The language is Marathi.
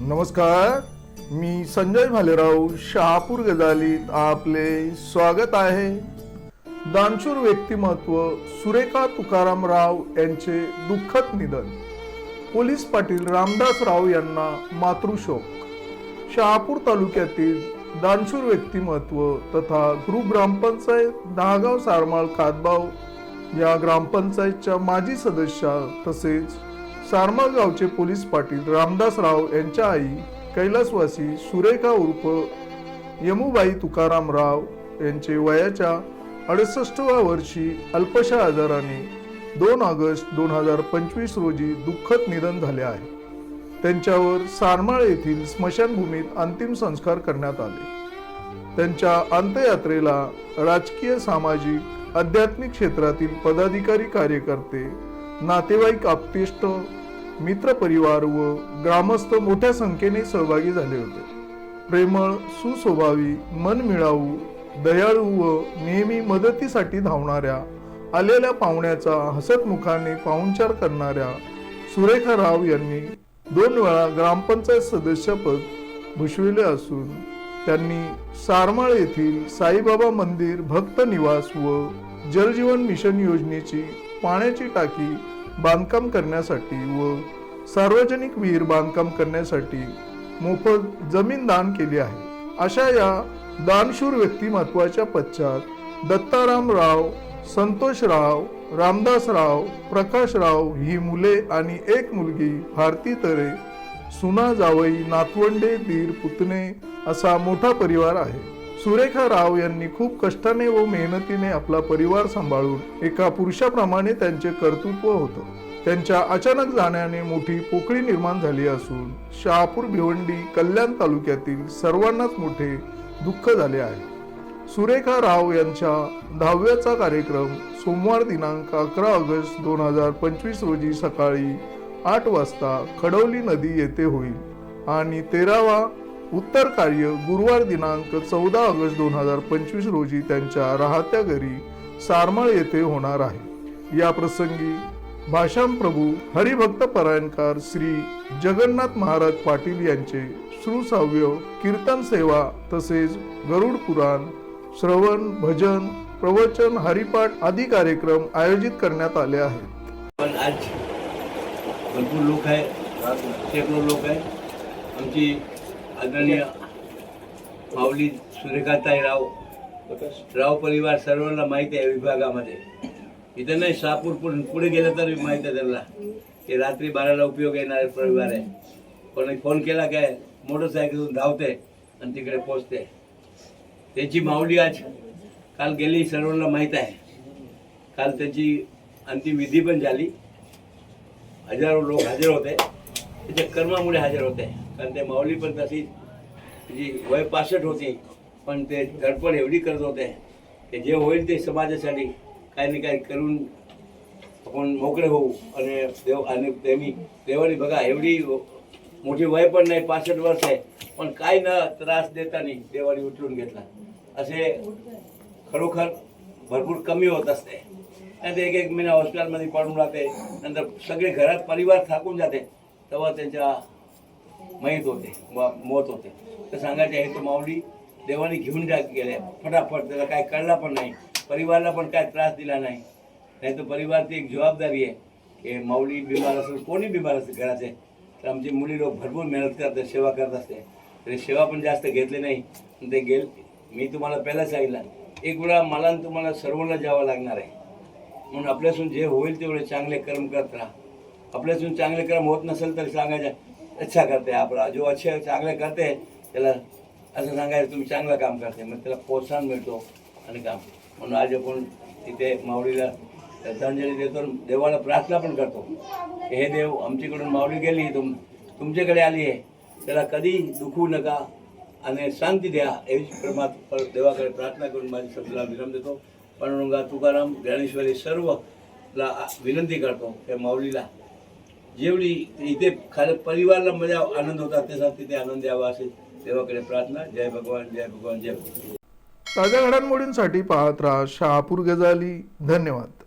नमस्कार मी संजय भालेराव शहापूर गजालीत आपले स्वागत आहे. दानशूर व्यक्तिमत्व सुरेखा तुकाराम राव यांचे दुःखद निधन. पोलीस पाटील रामदास राव यांना मातृशोक. शहापूर तालुक्यातील दानशूर व्यक्तिमत्व तथा ग्रुप ग्रामपंचायत दहागाव सारमाळ खातबाव या ग्रामपंचायतच्या माजी सदस्या तसेच सारमा गावचे पोलीस पाटील रामदास राव यांच्या आई कैलासवासी सुरेखा उर्फ यमुबाई तुकाराम राव यांचे वयाच्या अडुसष्टव्या वर्षी अल्पशा आजाराने दोन ऑगस्ट दोन हजार पंचवीस रोजी दुःखद निधन झाले आहे. त्यांच्यावर सारमाळ येथील स्मशानभूमीत अंतिम संस्कार करण्यात आले. त्यांच्या अंत्ययात्रेला राजकीय सामाजिक आध्यात्मिक क्षेत्रातील पदाधिकारी कार्यकर्ते नातेवाईक आप्तेष्ट मित्रपरिवार व ग्रामस्थ मोठ्या संख्येने सहभागी झाले होते. प्रेमळ सुस्वभावी मनमिळावू दयाळू व नेहमी मदतीसाठी धावणाऱ्या आलेल्या पाहुण्याचा हसतमुखाने पाहुणचार करणाऱ्या सुरेखा राव यांनी दोन वेळा ग्रामपंचायत सदस्यपद भूषविले असून त्यांनी सारमाळ येथील साईबाबा मंदिर भक्त निवास व जलजीवन मिशन योजनेची पाण्याची टाकी बांधकाम करण्यासाठी व सार्वजनिक विहीर बांधकाम करण्यासाठी मोफत जमीन दान केली आहे. अशा या दानशूर व्यक्तिमत्वाच्या पश्चात दत्ताराम राव संतोष राव रामदास राव प्रकाश राव ही मुले आणि एक मुलगी भारती तरे सुना जावई नातवंडे दीर पुतणे असा मोठा परिवार आहे. सुरेखा राव यांनी खूप कष्टाने व मेहनतीने आपला परिवार सांभाळून एका पुरुषाप्रमाणे त्यांचे कर्तृत्व होतं. त्यांच्या अचानक जाण्याने मोठी पोकळी निर्माण झाली असून शहापूर भिवंडी कल्याण तालुक्यातील सर्वांनाच मोठे दुःख झाले आहे. सुरेखा राव यांच्या दहाव्याचा कार्यक्रम सोमवार दिनांक अकरा ऑगस्ट दोन हजार पंचवीस रोजी सकाळी आठ वाजता खडवली नदी येथे होईल आणि तेरावा उत्तर कार्य गुरुवार दिनांक चौदा ऑगस्ट दोन हजार पंचवीस रोजी त्यांच्या राहत्या घरी सारमळ येथे होणार आहे. या प्रसंगी भाषाम प्रभू हरिभक्त परायणकार श्री जगन्नाथ महाराज पाटील यांचे श्रुसाव्य कीर्तन सेवा तसेच गरुड पुराण श्रवण भजन प्रवचन हरिपाठ आदी कार्यक्रम आयोजित करण्यात आले आहेत. पण आज भरपूर लोक आहे शेकडो लोक आहे आमची आदरणीय माऊली सुरेखाताई राव. राव परिवार सर्वांना माहिती आहे विभागामध्ये. इथं नाही शहापूर पुढे गेलं तर माहीत आहे त्यांना. की रात्री बाराला उपयोग येणारे परिवार आहे. पण फोन केला काय मोटरसायकलून धावते आणि तिकडे पोचते त्याची माऊली आज काल गेली सर्वांना माहीत आहे. काल त्याची अंतिम विधी पण झाली. हजारो लोक हजर होते. त्याच्या कर्मामुळे हजर होते. कारण ते माऊली पण तशी तिची वय पासष्ट होती पण ते धडपड एवढी करत होते की जे होईल ते समाजासाठी काही ना काही करून आपण मोकळे होऊ आणि देव आणि त्यांनी देवाने बघा एवढी मोठी वय पण नाही पासष्ट वर्ष आहे पण काही न त्रास देताना देवाने उचलून घेतला. असे खरोखर भरपूर कमी होत असते. आणि ते एक एक महिना हॉस्पिटलमध्ये पडून राहते नंतर सगळे घरात परिवार थाकून जाते तेव्हा त्यांच्या मयत होते व मत होते. तर सांगायचे हे तो माऊली देवाने घेऊन जा गेले फटाफट त्याला काय कळला पण नाही. परिवाराला पण काय त्रास दिला नाही. नाही तर परिवारची एक जबाबदारी आहे. की माऊली बिमार असेल कोणी बिमार असेल घराचे तर आमची मुली लोक भरपूर मेहनत करतात सेवा करत असते. तरी सेवा पण जास्त घेतली नाही. ते गेल मी तुम्हाला पहिला सांगितलं एक वेळा मला तुम्हाला सर्वांना जावं लागणार आहे. म्हणून आपल्यासून जे होईल तेवढे चांगले कर्म करत राहा. आपल्यासून चांगले कर्म होत नसेल तर सांगायचं अच्छा करते आपला जो अच्छे चांगले करते त्याला असं सांगायचं तुम्ही चांगलं काम करते मग त्याला प्रोत्साहन मिळतो आणि काम। म्हणून आज आपण तिथे माऊलीला श्रद्धांजली देतो देवाला प्रार्थना पण करतो। हे देव आमच्याकडून माऊली गेली तुम तुमच्याकडे आली आहे त्याला कधी दुखवू नका आणि शांती द्या एवढी परमात्मा देवाकडे प्रार्थना करून माझी शब्दाला विराम देतो। पण तुकाराम ज्ञानेश्वरी सर्वला विनंती करतो त्या माऊलीला जेवढी इथे खाली परिवाराला मजा म्हणजे आनंद होता त्याचा तिथे आनंद यावा असेल देवाकडे प्रार्थना जय भगवान जय भगवान जय भगवान. ताज्या घडामोडींसाठी पाहत राहा शहापूर गजाली. धन्यवाद.